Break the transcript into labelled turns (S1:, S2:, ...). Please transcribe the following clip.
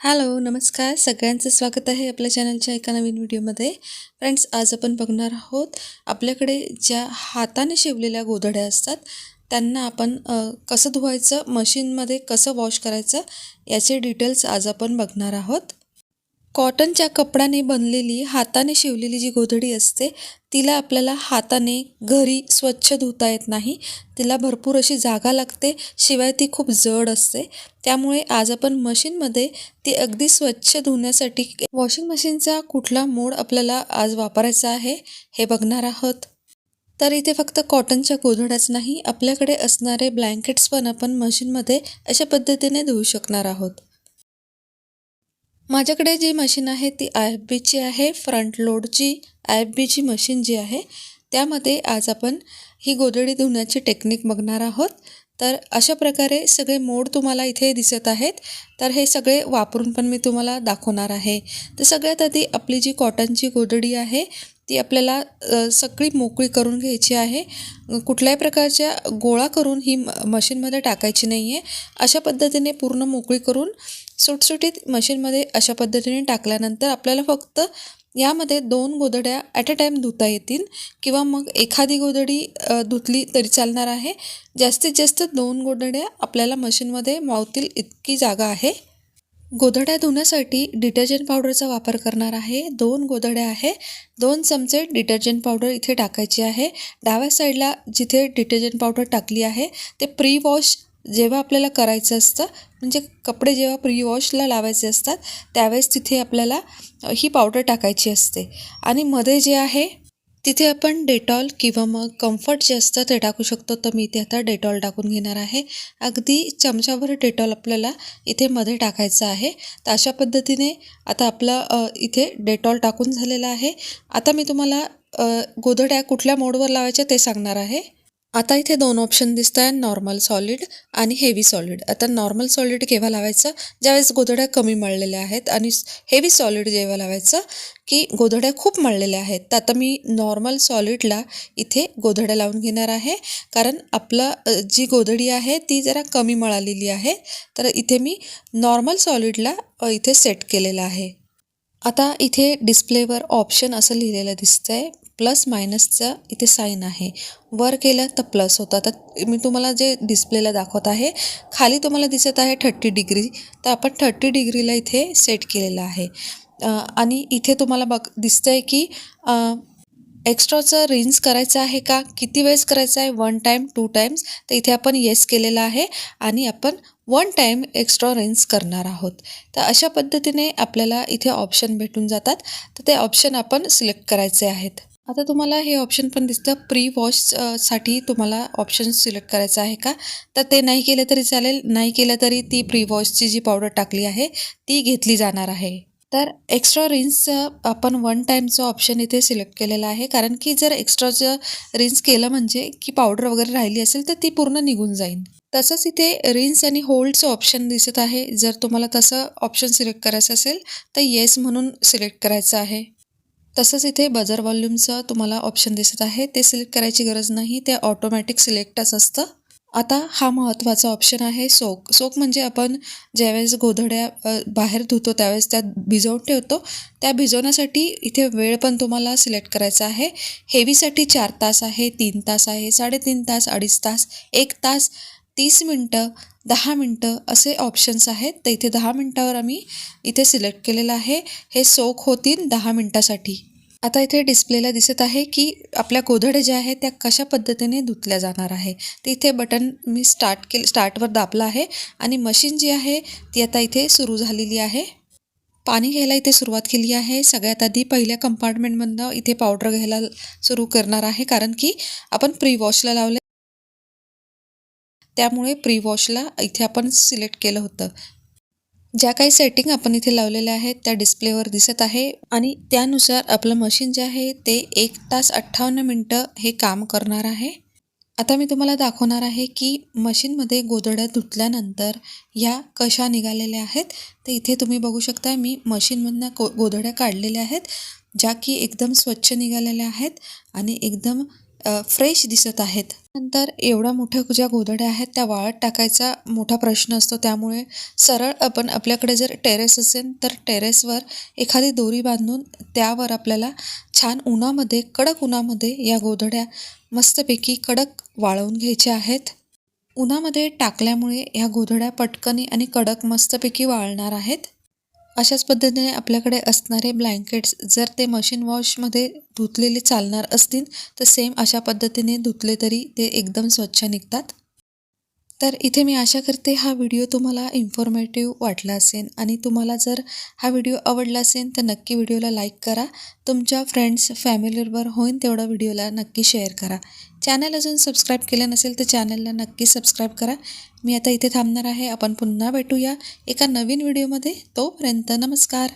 S1: Hello नमस्कार. सगळ्यांचं स्वागत आहे आपल्या चॅनलच्या एका नवीन व्हिडिओमध्ये फ्रेंड्स आज आपण बघणार आहोत आपल्याकडे ज्या हाताने शिवलेल्या गोधड्या असतात त्यांना आपण कसं धुवायचं मशीनमध्ये कसं वॉश करायचं याचे डिटेल्स आज आपण बघणार आहोत. कॉटनच्या कपड्याने बनलेली हाताने शिवलेली जी गोधडी असते तिला आपल्याला हाताने घरी स्वच्छ धुता येत नाही. तिला भरपूर अशी जागा लागते शिवाय ती खूप जड असते. त्यामुळे आज आपण मशीनमध्ये ती अगदी स्वच्छ धुण्यासाठी वॉशिंग मशीनचा कुठला मोड आपल्याला आज वापरायचा आहे हे बघणार आहोत. तर इथे फक्त कॉटनच्या गोधड्याच नाही आपल्याकडे असणारे ब्लँकेट्स पण आपण मशीनमध्ये अशा पद्धतीने धुवू शकणार आहोत. माझ्याकडे जी मशीन आहे ती आय एफ बीची आहे फ्रंट लोडची आय एफ बीची मशीन जी आहे त्यामध्ये आज आपण ही गोधडी धुण्याची टेक्निक बघणार आहोत. तर अशा प्रकारे सगळे मोड तुम्हाला इथे दिसत आहेत. तर हे सगळे वापरून पण मी तुम्हाला दाखवणार आहे. तर सगळ्यात आधी आपली जी कॉटनची गोधडी आहे ती आपल्याला सगळी मोकळी करून घ्यायची आहे. कुठल्याही प्रकारच्या गोळा करून ही म मशीनमध्ये टाकायची नाही आहे अशा पद्धतीने पूर्ण मोकळी करून सुटसुटीत मशीनमध्ये अशा पद्धतीने टाकल्यानंतर आपल्याला फक्त यामध्ये दोन गोधड्या ॲट अ टाईम धुता येतील किंवा मग एखादी गोधडी धुतली तरी चालणार आहे. जास्तीत जास्त दोन गोधड्या आपल्याला मशीनमध्ये मावतील इतकी जागा आहे. गोधड्या धुण्यासाठी डिटर्जंट पावडरचा वापर करणार आहे. दोन गोधड्या आहे. दोन चमचे डिटर्जंट पावडर इथे टाकायची आहे. डाव्या साईडला जिथे डिटर्जंट पावडर टाकली आहे ते प्री वॉश जेव्हा आपल्याला करायचं असतं म्हणजे कपडे जेव्हा प्री वॉशला लावायचे असतात त्यावेळेस तिथे आपल्याला ही पावडर टाकायची असते. आणि मध्ये जे आहे तिथे आपण डेटॉल किंवा मग कम्फर्ट जे असतं ते टाकू शकतो. तर मी इथे आता डेटॉल टाकून घेणार आहे. अगदी चमच्याभर डेटॉल आपल्याला इथे मध्ये टाकायचं आहे. तर अशा पद्धतीने आता आपलं इथे डेटॉल टाकून झालेलं आहे. आता मी तुम्हाला गोधड्या कुठल्या मोडवर लावायच्या ते सांगणार आहे. आता इथे दोन ऑप्शन दिसत आहे नॉर्मल सॉलिड आणि हेवी सॉलिड आता नॉर्मल सॉलिड केव्हा लावायचं? ज्यावेळेस गोधड्या कमी मळलेल्या आहेत आणि हेवी सॉलिड जेव्हा लावायचं की गोधड्या खूप मळलेल्या आहेत तर आता मी नॉर्मल सॉलिडला इथे गोधड्या लावून घेणार आहे. कारण आपलं जी गोधडी आहे ती जरा कमी मळालेली आहे. तर इथे मी नॉर्मल सॉलिडला इथे सेट केलेलं आहे. आता इथे डिस्प्लेवर ऑप्शन असं लिहिलेलं दिसतं आहे प्लस मायनसचं इथे साईन आहे. वर केलं तर प्लस होतं. तर मी तुम्हाला जे डिस्प्लेला दाखवत आहे खाली तुम्हाला दिसत आहे थर्टी डिग्री तर आपण थर्टी डिग्रीला इथे सेट केलेलं आहे. आणि इथे तुम्हाला बघ दिसतंय की एक्स्ट्राचं रिन्स करायचं आहे का? किती वेळेस करायचं आहे? वन टाईम टू टाईम्स तर इथे आपण येस केलेलं आहे आणि आपण वन टाईम एक्स्ट्रा रिन्स करणार आहोत. तर अशा पद्धतीने आपल्याला इथे ऑप्शन भेटून जातात. तर ते ऑप्शन आपण सिलेक्ट करायचे आहेत. आता तुम्हाला हे ऑप्शन पण दिसतं. प्री वॉशसाठी तुम्हाला ऑप्शन सिलेक्ट करायचं आहे का? तर ते नाही केलं तरी चालेल. नाही केलं तरी ती प्री वॉशची जी पावडर टाकली आहे ती घेतली जाणार आहे. तर एक्स्ट्रा रिन्सचं आपण वन टाईमचं ऑप्शन इथे सिलेक्ट केलेलं आहे. कारण की जर एक्स्ट्राचं रिन्स केलं म्हणजे की पावडर वगैरे राहिली असेल तर ती पूर्ण निघून जाईल. तसंच इथे रिन्स आणि होल्डचं ऑप्शन दिसत आहे. जर तुम्हाला तसं ऑप्शन सिलेक्ट करायचं असेल तर येस म्हणून सिलेक्ट करायचं आहे. तसंच इथे बजर वॉल्यूमचं तुम्हाला ऑप्शन दिसत आहे. ते सिलेक्ट करायची गरज नाही. ते ऑटोमॅटिक सिलेक्टच असतं. आता हा महत्त्वाचा ऑप्शन आहे सोक सोक म्हणजे आपण ज्यावेळेस गोधड्या बाहेर धुतो त्यावेळेस त्यात भिजवून ठेवतो. त्या भिजवण्यासाठी इथे वेळ पण तुम्हाला सिलेक्ट करायचा आहे. हेवीसाठी चार तास आहे तीन तास आहे साडेतीन तास अडीच तास एक तास तीस मिनटं दहा मिनटं असे ऑप्शन्स आहेत. तर इथे दहा मिनटावर आम्ही इथे सिलेक्ट केलेलं आहे. हे सोक होतील दहा मिनटासाठी. आता इथे डिस्प्लेला दिसत आहे की आपल्या गोधड्या ज्या आहेत त्या कशा पद्धतीने धुतल्या जाणार आहे. ते इथे बटन मी स्टार्ट केलं स्टार्टवर दाबलं आहे आणि मशीन जी आहे ती आता इथे सुरू झालेली आहे. पाणी घ्यायला इथे सुरुवात केली आहे. सगळ्यात आधी पहिल्या कंपार्टमेंटमधनं इथे पावडर घ्यायला सुरू करणार आहे कारण की आपण प्री वॉशला लावले. त्यामुळे प्री वॉशला इथे आपण सिलेक्ट केलं होतं. ज्या काही सेटिंग आपण इथे लावलेल्या आहेत त्या डिस्प्लेवर दिसत आहे आणि त्यानुसार आपलं मशीन जे आहे ते एक तास अठ्ठावन्न मिनटं हे काम करणार आहे. आता मी तुम्हाला दाखवणार आहे की मशीनमध्ये गोधड्या धुतल्यानंतर ह्या कशा निघालेल्या आहेत. तर इथे तुम्ही बघू शकता मी मशीनमधनं को गोधड्या काढलेल्या आहेत ज्या की एकदम स्वच्छ निघालेल्या आहेत आणि एकदम फ्रेश दिसत आहेत. नंतर एवढ्या मोठ्या ज्या गोधड्या आहेत त्या वाळत टाकायचा मोठा प्रश्न असतो. त्यामुळे सरळ आपण आपल्याकडे जर टेरेस असेल तर टेरेसवर एखादी दोरी बांधून त्यावर आपल्याला छान उन्हामध्ये कडक उन्हामध्ये या गोधड्या मस्तपैकी कडक वाळवून घ्यायच्या आहेत. उन्हामध्ये टाकल्यामुळे ह्या गोधड्या पटकनी आणि कडक मस्तपैकी वाळणार आहेत. अशाच पद्धतीने आपल्याकडे असणारे ब्लँकेट्स जर ते मशीन वॉशमध्ये धुतलेले चालणार असतील तर सेम अशा पद्धतीने धुतले तरी ते एकदम स्वच्छ निघतात. तर इथे मी आशा करते हा व्हिडिओ तुम्हाला इन्फॉर्मेटिव्ह वाटला असेल. आणि तुम्हाला जर हा व्हिडिओ आवडला असेल तर नक्की व्हिडिओला लाईक करा. तुमच्या फ्रेंड्स फॅमिलीवर होईन तेवढा व्हिडिओला नक्की शेअर करा. चॅनल अजून सबस्क्राईब केलं नसेल तर चॅनलला नक्की सबस्क्राईब करा. मी आता इथे थांबणार आहे. आपण पुन्हा भेटूया एका नवीन व्हिडिओमध्ये तोपर्यंत नमस्कार.